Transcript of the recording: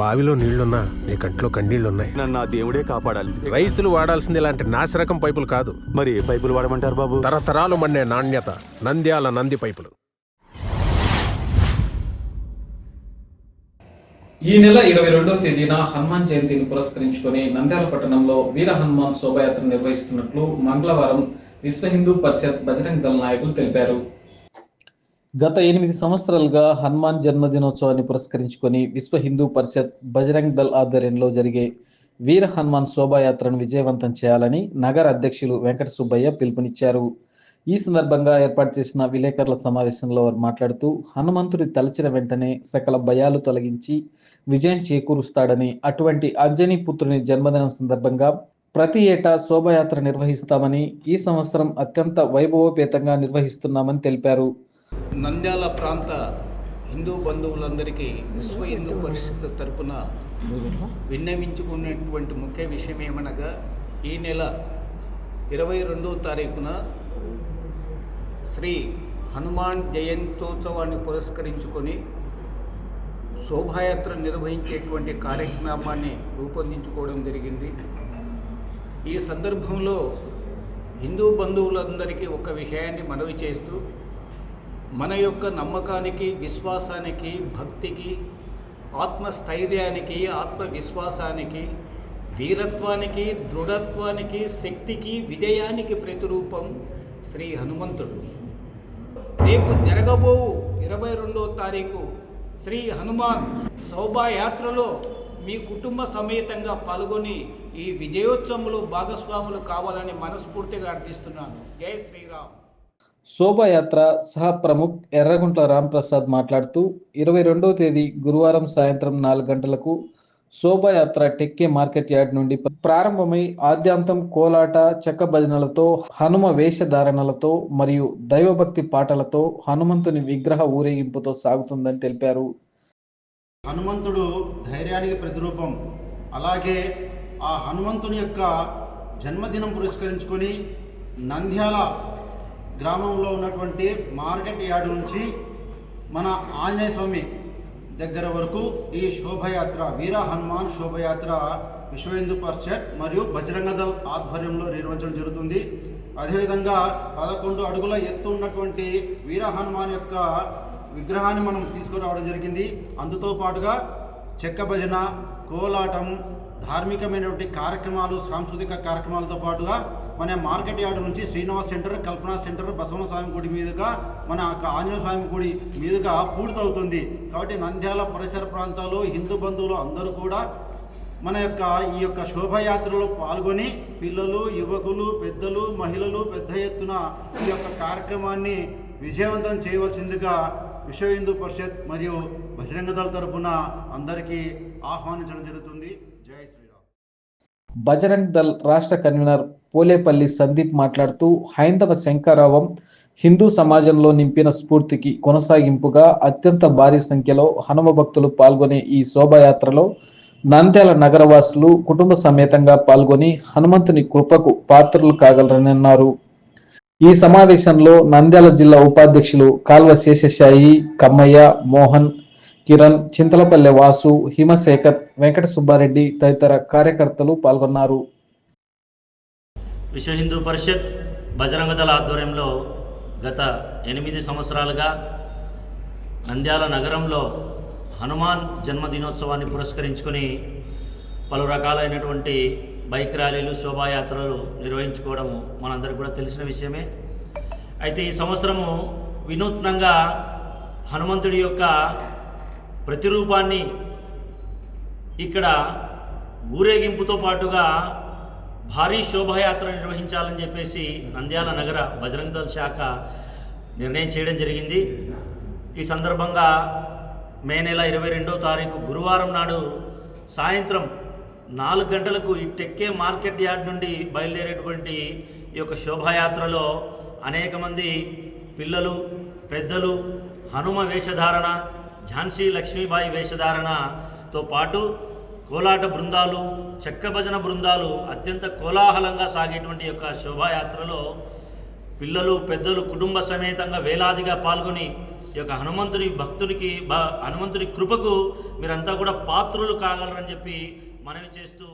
బావిలో నీళ్ళున్నా నీ కంట్లో కన్నీళ్ళున్నాయి. నన్ను ఆ దేవుడే కాపాడాలి. రైతులు వాడాల్సింది ఇలాంటి నాసిరకం పైపులు కాదు. మరి ఏ పైపులు వాడమంటారు బాబు? తరతరాలు మండే నాణ్యత నంద్యాల నంది పైపులు. ఈ నెల ఇరవై రెండవ తేదీన హనుమాన్ జయంతిని పురస్కరించుకొని నంద్యాల పట్టణంలో వీర హనుమాన్ శోభాయాత్ర నిర్వహిస్తున్నట్లు మంగళవారం విశ్వ హిందూ పరిషత్ బజరంగ్ దళ నాయకులు తెలిపారు. గత ఎనిమిది సంవత్సరాలుగా హనుమాన్ జన్మదినోత్సవాన్ని పురస్కరించుకొని విశ్వ హిందూ పరిషత్ బజరంగ్ దళ్ ఆధ్వర్యంలో జరిగే వీర హనుమాన్ శోభాయాత్రను విజయవంతం చేయాలని నగర అధ్యక్షులు వెంకట సుబ్బయ్య పిలుపునిచ్చారు. ఈ సందర్భంగా ఏర్పాటు చేసిన విలేకరుల సమావేశంలో వారు మాట్లాడుతూ హనుమంతుడి తలచిన వెంటనే సకల భయాలు తొలగించి విజయం చేకూరుస్తాడని అటువంటి అంజనీ పుత్రుని జన్మదినం సందర్భంగా ప్రతి ఏటా శోభాయాత్ర నిర్వహిస్తామని ఈ సంవత్సరం అత్యంత వైభవోపేతంగా నిర్వహిస్తున్నామని తెలిపారు. నంద్యాల ప్రాంత హిందూ బంధువులందరికీ విశ్వ హిందూ పరిషత్ తరపున విన్నవించుకున్నటువంటి ముఖ్య విషయం ఏమనగా ఈ నెల ఇరవై రెండవ తారీఖున శ్రీ హనుమాన్ జయంతోత్సవాన్ని పురస్కరించుకొని శోభాయాత్ర నిర్వహించేటువంటి కార్యక్రమాన్ని రూపొందించుకోవడం జరిగింది. ఈ సందర్భంలో హిందూ బంధువులందరికీ ఒక విషయాన్ని మనవి చేస్తూ మన యొక్క నమ్మకానికి విశ్వాసానికి భక్తికి ఆత్మస్థైర్యానికి ఆత్మవిశ్వాసానికి వీరత్వానికి దృఢత్వానికి శక్తికి విజయానికి ప్రతిరూపం శ్రీ హనుమంతుడు. రేపు జరగబోవు ఇరవై రెండో తారీఖు శ్రీ హనుమాన్ శోభాయాత్రలో మీ కుటుంబ సమేతంగా పాల్గొని ఈ విజయోత్సవంలో భాగస్వాములు కావాలని మనస్ఫూర్తిగా అర్థిస్తున్నాను. జై శ్రీరామ్. శోభాయాత్ర సహ ప్రముఖ్ ఎర్రగుంట్ల రాంప్రసాద్ మాట్లాడుతూ ఇరవై రెండవ తేదీ గురువారం సాయంత్రం నాలుగు గంటలకు శోభాయాత్ర టెక్కే మార్కెట్ యార్డ్ నుండి ప్రారంభమై ఆద్యాంతం కోలాట చెక్క భజనలతో హనుమ వేషధారణలతో మరియు దైవభక్తి పాటలతో హనుమంతుని విగ్రహ ఊరేగింపుతో సాగుతుందని తెలిపారు. హనుమంతుడు ధైర్యానికి ప్రతిరూపం. అలాగే ఆ హనుమంతుని యొక్క జన్మదినం పురస్కరించుకొని నంద్యాల గ్రామంలో ఉన్నటువంటి మార్కెట్ యార్డ్ నుంచి మన ఆంజనేయ స్వామి దగ్గర వరకు ఈ శోభయాత్ర వీర హనుమాన్ శోభయాత్ర విశ్వ హిందూ పరిషత్ మరియు బజరంగ దళ్ ఆధ్వర్యంలో నిర్వహించడం జరుగుతుంది. అదేవిధంగా పదకొండు అడుగుల ఎత్తు ఉన్నటువంటి వీర హనుమాన్ యొక్క విగ్రహాన్ని మనం తీసుకురావడం జరిగింది. అందుతో పాటుగా చెక్క భజన కోలాటం ధార్మికమైనటువంటి కార్యక్రమాలు సాంస్కృతిక కార్యక్రమాలతో పాటుగా మన మార్కెట్ యార్డ్ నుంచి శ్రీనివాస్ సెంటర్ కల్పనా సెంటర్ బసవన స్వామి గుడి మీదుగా మన యొక్క ఆంజనేయ స్వామి గుడి మీదుగా పూర్తవుతుంది. కాబట్టి నంద్యాల పరిసర ప్రాంతాలు హిందూ బంధువులు అందరూ కూడా మన యొక్క ఈ యొక్క శోభయాత్రలో పాల్గొని పిల్లలు యువకులు పెద్దలు మహిళలు పెద్ద ఎత్తున ఈ యొక్క కార్యక్రమాన్ని విజయవంతం చేయవలసిందిగా విశ్వ హిందూ పరిషత్ మరియు బజరంగ దళ తరపున అందరికీ ఆహ్వానించడం జరుగుతుంది. జై శ్రీరామ్. బజరంగ్ దళ్ రాష్ట్ర కన్వీనర్ పోలేపల్లి సందీప్ మాట్లాడుతూ హైందవ శంకరావం హిందూ సమాజంలో నింపిన స్ఫూర్తికి కొనసాగింపుగా అత్యంత భారీ సంఖ్యలో హనుమ భక్తులు పాల్గొనే ఈ శోభాయాత్రలో నంద్యాల నగరవాసులు కుటుంబ సమేతంగా పాల్గొని హనుమంతుని కృపకు పాత్రలు కాగలరని అన్నారు. ఈ సమావేశంలో నంద్యాల జిల్లా ఉపాధ్యక్షులు కాల్వ శేషశాయి కమ్మయ్య మోహన్ కిరణ్ చింతలపల్లె వాసు హిమశేఖర్ వెంకట సుబ్బారెడ్డి తదితర కార్యకర్తలు పాల్గొన్నారు. విశ్వ హిందూ పరిషత్ బజరంగదళ ఆధ్వర్యంలో గత ఎనిమిది సంవత్సరాలుగా నంద్యాల నగరంలో హనుమాన్ జన్మదినోత్సవాన్ని పురస్కరించుకొని పలు రకాలైనటువంటి బైక్ ర్యాలీలు శోభాయాత్రలు నిర్వహించుకోవడం మనందరికి కూడా తెలిసిన విషయమే. అయితే ఈ సంవత్సరము వినూత్నంగా హనుమంతుడి యొక్క ప్రతిరూపాన్ని ఇక్కడ ఊరేగింపుతో పాటుగా భారీ శోభాయాత్ర నిర్వహించాలని చెప్పేసి నంద్యాల నగర బజరంగ దళ శాఖ నిర్ణయం చేయడం జరిగింది. ఈ సందర్భంగా మే నెల ఇరవై రెండో తారీఖు గురువారం నాడు సాయంత్రం నాలుగు గంటలకు ఈ టెక్కే మార్కెట్ యార్డ్ నుండి బయలుదేరేటువంటి ఈ యొక్క శోభాయాత్రలో అనేక మంది పిల్లలు పెద్దలు హనుమ వేషధారణ ఝాన్సీ లక్ష్మీబాయి వేషధారణతో పాటు కోలాట బృందాలు చెక్క భజన బృందాలు అత్యంత కోలాహలంగా సాగేటువంటి యొక్క శోభాయాత్రలో పిల్లలు పెద్దలు కుటుంబ సమేతంగా వేలాదిగా పాల్గొని ఈ యొక్క హనుమంతుని భక్తునికి బ హనుమంతుని కృపకు మీరంతా కూడా పాత్రులు కాగలరని చెప్పి మనవి చేస్తూ